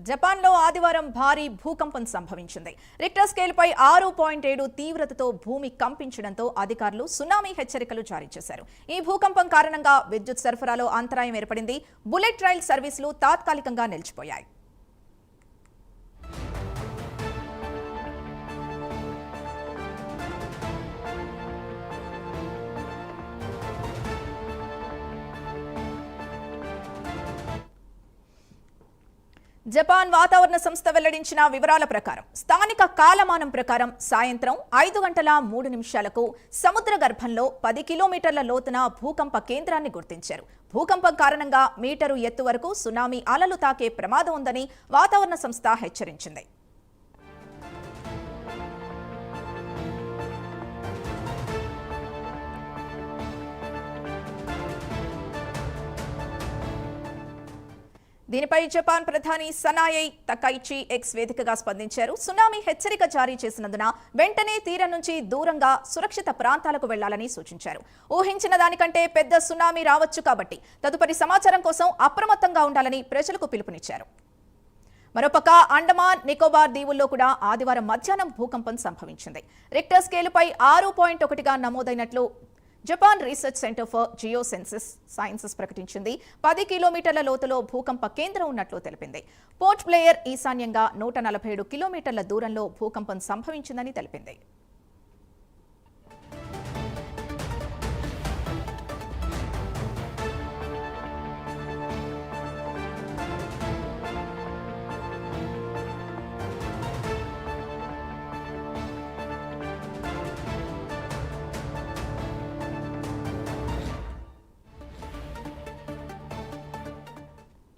జపాన్లో ఆదివారం భారీ భూకంపం సంభవించింది. రిక్టర్ స్కేల్పై ఆరు పాయింట్ ఏడు తీవ్రతతో భూమి కంపించడంతో అధికారులు సునామీ హెచ్చరికలు జారీ చేశారు. ఈ భూకంపం కారణంగా విద్యుత్ సరఫరాలో అంతరాయం ఏర్పడింది. బుల్లెట్ రైల్ సర్వీసులు తాత్కాలికంగా నిలిచిపోయాయి. జపాన్ వాతావరణ సంస్థ వెల్లడించిన వివరాల ప్రకారం స్థానిక కాలమానం ప్రకారం సాయంత్రం ఐదు గంటల మూడు నిమిషాలకు సముద్ర గర్భంలో పది కిలోమీటర్ల లోతున భూకంప కేంద్రాన్ని గుర్తించారు. భూకంపం కారణంగా మీటరు ఎత్తు వరకు సునామీ అలలు తాకే ప్రమాదం ఉందని వాతావరణ సంస్థ హెచ్చరించింది. దీనిపై జపాన్ ప్రధాని సనాయై తకైచి ఎక్స్ వేదికగా స్పందించారు. సునామీ హెచ్చరిక జారీ చేసినందున వెంటనే తీరం నుంచి దూరంగా సురక్షిత ప్రాంతాలకు వెళ్ళాలని సూచించారు. ఊహించిన దానికంటే పెద్ద సునామీ రావచ్చు కాబట్టి తదుపరి సమాచారం కోసం అప్రమత్తంగా ఉండాలని ప్రజలకు పిలుపునిచ్చారు. మరోపక్క అండమాన్ నికోబార్ దీవుల్లో కూడా ఆదివారం మధ్యాహ్నం భూకంపం సంభవించింది. రిక్టర్ స్కేలుపై ఆరు పాయింట్ ఒకటిగా నమోదైనట్లు Japan research centre for geosciences sciences ప్రకటించింది. పది కిలోమీటర్ల లోతులో భూకంప కేంద్రం ఉన్నట్లు తెలిపింది. పోర్ట్ ప్లేయర్ ఈశాన్యంగా నూట నలభై ఏడు కిలోమీటర్ల దూరంలో భూకంపం సంభవించిందని తెలిపింది.